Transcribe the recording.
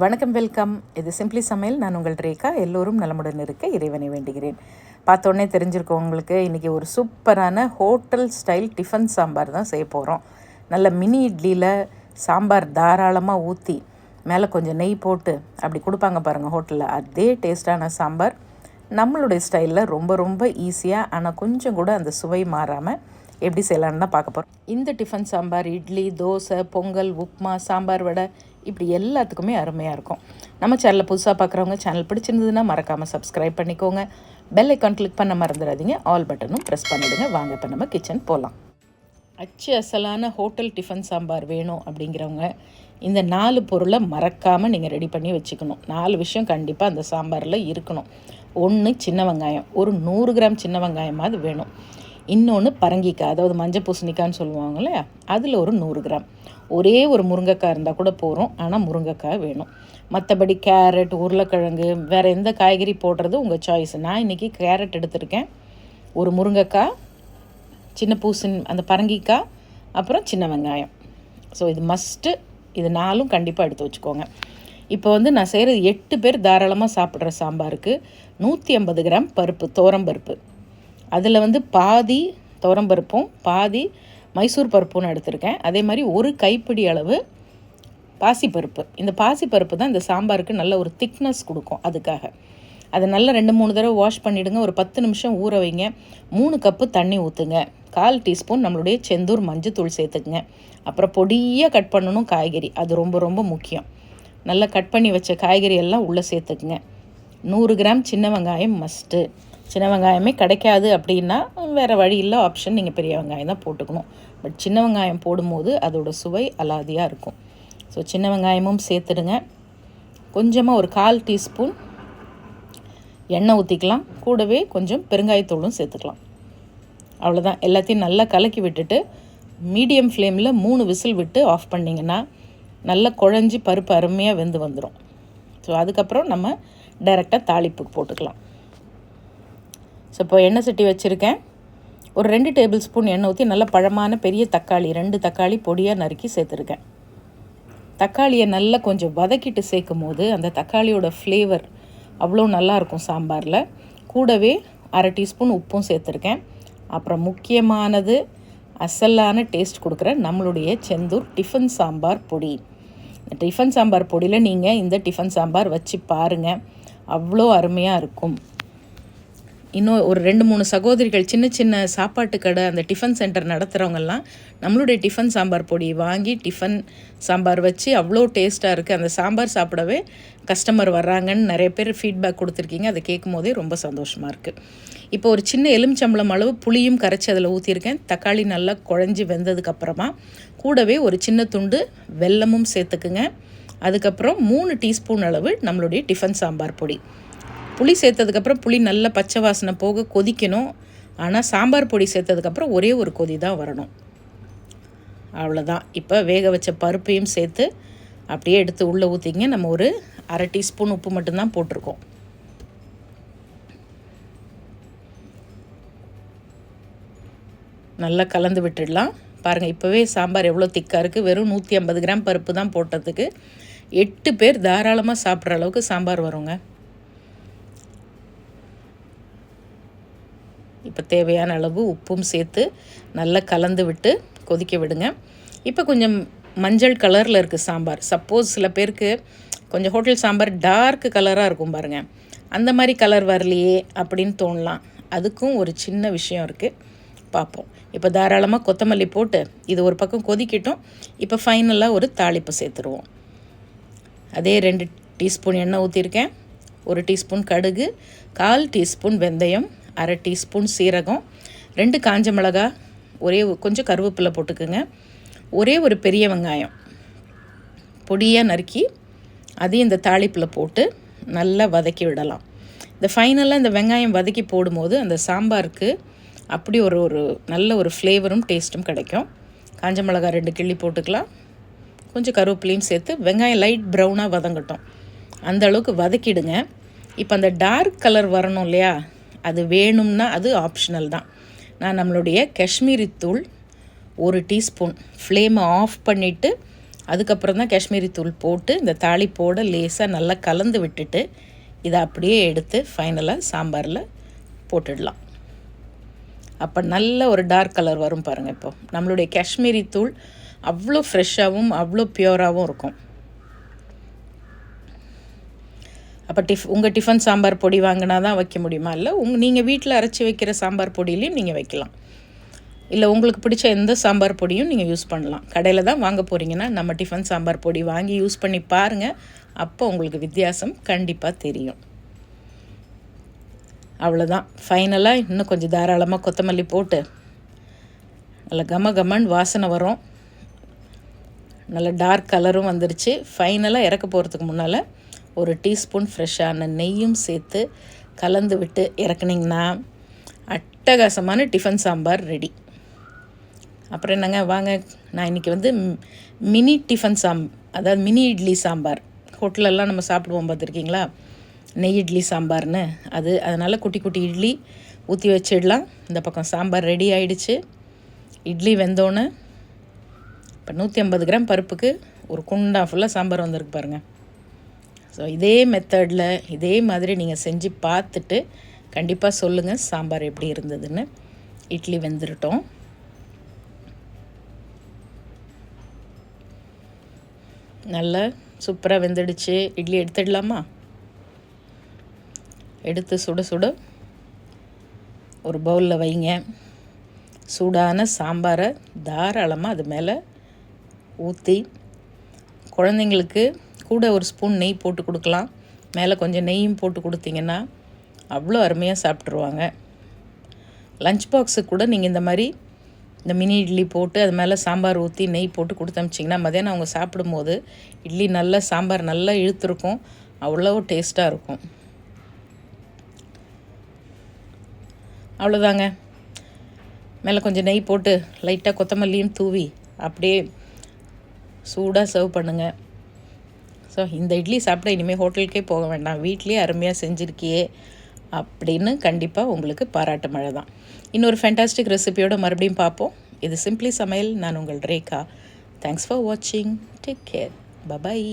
வணக்கம் வெல்கம். இது சிம்பிளி சமையல். நான் உங்கள் ரேகா. எல்லோரும் நலமுடன் இருக்க இறைவனை வேண்டுகிறேன். பார்த்தோன்னே தெரிஞ்சிருக்கோம் உங்களுக்கு. இன்றைக்கி ஒரு சூப்பரான ஹோட்டல் ஸ்டைல் டிஃபன் சாம்பார் தான் செய்ய போகிறோம் நல்ல மினி இட்லியில் சாம்பார் தாராளமாக ஊற்றி மேலே கொஞ்சம் நெய் போட்டு அப்படி கொடுப்பாங்க பாருங்கள் ஹோட்டலில். அதே டேஸ்டான சாம்பார். நம்மளுடைய ஸ்டைலில் ரொம்ப ரொம்ப ஈஸியாக ஆனால் கொஞ்சம் கூட அந்த சுவை மாறாமல் எப்படி செய்யலான்னு தான் பார்க்க போகிறோம் இந்த டிஃபன் சாம்பார் இட்லி தோசை பொங்கல் உப்புமா சாம்பார் வடை இப்படி எல்லாத்துக்குமே அருமையாக இருக்கும். நம்ம சேனலில் புதுசாக பார்க்குறவங்க சேனல் பிடிச்சிருந்ததுன்னா மறக்காமல் சப்ஸ்கிரைப் பண்ணிக்கோங்க. பெல் ஐக்கான் கிளிக் பண்ண மறந்துடாதீங்க. ஆல் பட்டனும் ப்ரெஸ் பண்ணிவிடுங்க வாங்க இப்போ நம்ம கிச்சன் போகலாம் அச்சு அசலான ஹோட்டல் டிஃபன் சாம்பார் வேணும் அப்படிங்கிறவங்க இந்த நாலு பொருளை மறக்காமல் நீங்கள் ரெடி பண்ணி வச்சுக்கணும். நாலு விஷயம் கண்டிப்பாக அந்த சாம்பாரில் இருக்கணும். ஒன்று சின்ன வெங்காயம். ஒரு நூறு கிராம் சின்ன வெங்காயமாவது வேணும். இன்னொன்று பரங்கிக்காய் அதாவது மஞ்சள் பூசணிக்கான்னு சொல்லுவாங்க இல்லையா அதில் ஒரு நூறு கிராம். ஒரே ஒரு முருங்கைக்காய் இருந்தால் கூட போகிறோம் ஆனால் முருங்கைக்காய் வேணும். மற்றபடி கேரட் உருளைக்கிழங்கு வேறு எந்த காய்கறி போடுறது உங்கள் சாய்ஸ் நான் இன்றைக்கி கேரட் எடுத்திருக்கேன். ஒரு முருங்கைக்காய் சின்ன பூசணி அந்த பரங்கிக்காய் அப்புறம் சின்ன வெங்காயம். ஸோ இது மஸ்ட்டு இது நாலும் கண்டிப்பாக எடுத்து வச்சுக்கோங்க. இப்போ வந்து நான் செய்கிறது எட்டு பேர் தாராளமாக சாப்பிட்ற சாம்பாருக்கு நூற்றி ஐம்பது கிராம் பருப்பு தோரம்பருப்பு அதில் வந்து பாதி துவரம்பருப்பும் பாதி மைசூர் பருப்பும் எடுத்திருக்கேன். அதே மாதிரி ஒரு கைப்பிடி அளவு பாசிப்பருப்பு. இந்த பாசிப்பருப்பு தான் இந்த சாம்பாருக்கு நல்ல ஒரு திக்னஸ் கொடுக்கும் அதுக்காக. அதை நல்லா ரெண்டு மூணு தடவை வாஷ் பண்ணிவிடுங்க ஒரு பத்து நிமிஷம் ஊற வைங்க. மூணு கப்பு தண்ணி ஊற்றுங்க கால் டீஸ்பூன் நம்மளுடைய செந்தூர் மஞ்சத்தூள் சேர்த்துக்குங்க. அப்புறம் பொடியாக கட் பண்ணணும் காய்கறி. அது ரொம்ப ரொம்ப முக்கியம். நல்லா கட் பண்ணி வச்ச காய்கறி எல்லாம் உள்ளே சேர்த்துக்குங்க. நூறு கிராம் சின்ன வெங்காயம் மஸ்ட்டு சின்ன வெங்காயமே கிடைக்காது அப்படின்னா வேறு வழி இல்லை ஆப்ஷன் நீங்கள் பெரிய வெங்காயம் தான் போட்டுக்கணும். பட் சின்ன வெங்காயம் போடும்போது அதோடய சுவை அலாதியாக இருக்கும். ஸோ சின்ன வெங்காயமும் சேர்த்துடுங்க. கொஞ்சமாக ஒரு கால் டீஸ்பூன் எண்ணெய் ஊற்றிக்கலாம் கூடவே கொஞ்சம் பெருங்காயத்தூளும் சேர்த்துக்கலாம். அவ்வளோதான் எல்லாத்தையும் நல்லா கலக்கி விட்டுட்டு மீடியம் ஃப்ளேமில் மூணு விசில் விட்டு ஆஃப் பண்ணிங்கன்னா நல்லா குழஞ்சி பருப்பு அருமையாக வெந்து வந்துடும் ஸோ அதுக்கப்புறம் நம்ம டைரெக்டாக தாளிப்புக்கு போட்டுக்கலாம். ஸோ இப்போ எண்ணெய் சட்டி வச்சுருக்கேன். ஒரு ரெண்டு டேபிள் ஸ்பூன் எண்ணெய் ஊற்றி நல்லா பழமான பெரிய தக்காளி ரெண்டு தக்காளி பொடியாக நறுக்கி சேர்த்துருக்கேன். தக்காளியை நல்லா கொஞ்சம் வதக்கிட்டு சேர்க்கும் போது அந்த தக்காளியோட ஃப்ளேவர் அவ்வளோ நல்லாயிருக்கும் சாம்பாரில். கூடவே அரை டீஸ்பூன் உப்பும் சேர்த்துருக்கேன். அப்புறம் முக்கியமானது அசலான டேஸ்ட் கொடுக்குற நம்மளுடைய செந்தூர் டிஃபன் சாம்பார் பொடி. டிஃபன் சாம்பார் பொடியில் நீங்கள் இந்த டிஃபன் சாம்பார் வச்சு பாருங்கள் அவ்வளோ அருமையாக இருக்கும். இன்னும் ஒரு ரெண்டு மூணு சகோதரிகள் சின்ன சின்ன சாப்பாட்டு கடை அந்த டிஃபன் சென்டர் நடத்துகிறவங்கெல்லாம் நம்மளுடைய டிஃபன் சாம்பார் பொடி வாங்கி டிஃபன் சாம்பார் வச்சு அவ்வளோ டேஸ்ட்டாக இருக்குது அந்த சாம்பார் சாப்பிடவே கஸ்டமர் வர்றாங்கன்னு நிறைய பேர் ஃபீட்பேக் கொடுத்துருக்கீங்க. அதை கேட்கும் போதே ரொம்ப சந்தோஷமாக இருக்குது இப்போ ஒரு சின்ன எலுமிச்சம்பளம் அளவு புளியும் கரைச்சி அதில் ஊற்றிருக்கேன் தக்காளி நல்லா குழஞ்சி வெந்ததுக்கப்புறமா கூடவே ஒரு சின்ன துண்டு வெல்லமும் சேர்த்துக்குங்க. அதுக்கப்புறம் மூணு டீஸ்பூன் அளவு நம்மளுடைய டிஃபன் சாம்பார் பொடி. புளி சேர்த்ததுக்கப்புறம் புளி நல்லா பச்சை வாசனை போக கொதிக்கணும். ஆனால் சாம்பார் பொடி சேர்த்ததுக்கப்புறம் ஒரே ஒரு கொதி தான் வரணும். அவ்வளோதான் இப்போ வேக வச்ச பருப்பையும் சேர்த்து அப்படியே எடுத்து உள்ளே ஊற்றிங்க நம்ம ஒரு அரை டீஸ்பூன் உப்பு மட்டும்தான் போட்டிருக்கோம். நல்லா கலந்து விட்டுடலாம். பாருங்கள் இப்போவே சாம்பார் எவ்வளோ திக்காக இருக்குது வெறும் நூற்றி ஐம்பது கிராம் பருப்பு தான் போட்டதுக்கு. எட்டு பேர் தாராளமாக சாப்பிட்ற அளவுக்கு சாம்பார் வருங்க. இப்போ தேவையான அளவு உப்பும் சேர்த்து நல்லா கலந்து விட்டு கொதிக்க விடுங்க. இப்போ கொஞ்சம் மஞ்சள் கலரில் இருக்குது சாம்பார். சப்போஸ் சில பேருக்கு கொஞ்சம் ஹோட்டல் சாம்பார் டார்க் கலராக இருக்கும் பாருங்கள் அந்த மாதிரி கலர் வரலையே அப்படின்னு தோணலாம். அதுக்கும் ஒரு சின்ன விஷயம் இருக்குது பார்ப்போம். இப்போ தாராளமாக கொத்தமல்லி போட்டு இது ஒரு பக்கம் கொதிக்கட்டும். இப்போ ஃபைனலாக ஒரு தாளிப்பு சேர்த்துருவோம். அதே ரெண்டு டீஸ்பூன் எண்ணெய் ஊற்றிருக்கேன் ஒரு டீஸ்பூன் கடுகு கால் டீஸ்பூன் வெந்தயம் அரை டீஸ்பூன் சீரகம் ரெண்டு காஞ்ச மிளகா ஒரே கொஞ்சம் கருவேப்பிலை போட்டுக்குங்க. ஒரே ஒரு பெரிய வெங்காயம். பொடியாக நறுக்கி அதையும் இந்த தாளிப்பில் போட்டு நல்லா வதக்கி விடலாம். இந்த ஃபைனலாக இந்த வெங்காயம் வதக்கி போடும்போது அந்த சாம்பாருக்கு அப்படி ஒரு ஒரு நல்ல ஒரு ஃப்ளேவரும் டேஸ்ட்டும் கிடைக்கும். காஞ்ச மிளகா ரெண்டு கிள்ளி போட்டுக்கலாம். கொஞ்சம் கருவேப்பிலையும் சேர்த்து வெங்காயம் லைட் ப்ரௌனாக வதங்கட்டும். அந்த அளவுக்கு வதக்கிடுங்க. இப்போ அந்த டார்க் கலர் வரணும் இல்லையா? அது வேணும்னா அது ஆப்ஷனல் தான். நான் நம்மளுடைய காஷ்மீரி தூள் ஒரு டீஸ்பூன் ஃப்ளேமை ஆஃப் பண்ணிவிட்டு அதுக்கப்புறம் தான் காஷ்மீரி தூள் போட்டு இந்த தாளிப்போட லேசாக நல்லா கலந்து விட்டுட்டு இதை அப்படியே எடுத்து ஃபைனலாக சாம்பாரில் போட்டுடலாம். அப்போ நல்ல ஒரு டார்க் கலர் வரும் பாருங்கள் இப்போ. நம்மளுடைய காஷ்மீரி தூள் அவ்வளோ ஃப்ரெஷ்ஷாகவும் அவ்வளோ பியூராகவும் இருக்கும். அப்போ டிஃப் உங்கள் டிஃபன் சாம்பார் பொடி வாங்கினா தான் வைக்க முடியுமா? இல்லை உங் நீங்கள் வீட்டில் அரைச்சி வைக்கிற சாம்பார் பொடியிலையும் நீங்கள் வைக்கலாம். இல்லை உங்களுக்கு பிடிச்ச எந்த சாம்பார் பொடியும் நீங்கள் யூஸ் பண்ணலாம். கடையில் தான் வாங்க போகிறீங்கன்னா நம்ம டிஃபன் சாம்பார் பொடி வாங்கி யூஸ் பண்ணி பாருங்கள் அப்போ உங்களுக்கு வித்தியாசம் கண்டிப்பாக தெரியும். அவ்வளோதான் ஃபைனலாக இன்னும் கொஞ்சம் தாராளமாக கொத்தமல்லி போட்டு நல்லா கம கமன் வாசனை வரும். நல்ல டார்க் கலரும் வந்துருச்சு. ஃபைனலாக இறக்க போகிறதுக்கு முன்னால் ஒரு டீஸ்பூன் ஃப்ரெஷ்ஷான நெய்யும் சேர்த்து கலந்து விட்டு இறக்குனிங்கன்னா அட்டகாசமான டிஃபன் சாம்பார் ரெடி. அப்புறம் என்னங்க வாங்க நான் இன்றைக்கி வந்து மினி டிஃபன் சாம் அதாவது மினி இட்லி சாம்பார். ஹோட்டலெல்லாம் நம்ம சாப்பிடுவோம் பார்த்துருக்கீங்களா? நெய் இட்லி சாம்பார்னு. அது அதனால் குட்டி குட்டி இட்லி ஊற்றி வச்சிடலாம். இந்த பக்கம் சாம்பார் ரெடி ஆயிடுச்சு. இட்லி வெந்தோன்னே இப்போ நூற்றி ஐம்பது கிராம் பருப்புக்கு ஒரு குண்டா ஃபுல்லாக சாம்பார் வந்திருக்கு பாருங்கள் ஸோ இதே மெத்தடில் இதே மாதிரி நீங்கள் செஞ்சு பார்த்துட்டு கண்டிப்பாக சொல்லுங்கள் சாம்பார் எப்படி இருந்ததுன்னு. இட்லி வெந்துருட்டோம். நல்லா சூப்பராக வெந்துடுச்சு. இட்லி எடுத்துடலாமா? எடுத்து சுட சுட ஒரு பவுலில் வைங்க. சூடான சாம்பாரை தாராளமாக அது மேலே ஊற்றி குழந்தைங்களுக்கு கூட ஒரு ஸ்பூன் நெய் போட்டு கொடுக்கலாம். மேலே கொஞ்சம் நெய்யும் போட்டு கொடுத்தீங்கன்னா அவ்வளோ அருமையாக சாப்பிட்ருவாங்க லஞ்ச் பாக்ஸுக்கு கூட நீங்கள் இந்த மாதிரி இந்த மினி இட்லி போட்டு அது மேலே சாம்பார் ஊற்றி நெய் போட்டு கொடுத்து அமிச்சிங்கன்னா மதியானம் அவங்க சாப்பிடும்போது இட்லி நல்லா சாம்பார் நல்லா இழுத்துருக்கும். அவ்வளோ டேஸ்ட்டாக இருக்கும். அவ்வளோதாங்க மேலே கொஞ்சம் நெய் போட்டு லைட்டாக கொத்தமல்லியும் தூவி அப்படியே சூடாக சர்வ் பண்ணுங்கள் ஸோ இந்த இட்லி சாப்பிட இனிமேல் ஹோட்டலுக்கே போக வேண்டாம். வீட்லேயே அருமையாக செஞ்சுருக்கியே அப்படின்னு கண்டிப்பாக உங்களுக்கு பாராட்டு மழை தான். இன்னொரு ஃபேண்டாஸ்டிக் ரெசிபியோட மறுபடியும் பார்ப்போம். இது சிம்பிளி சமையல். நான் உங்கள் ரேகா. தேங்க்ஸ் ஃபார் வாட்சிங் டேக் கேர் பபாய்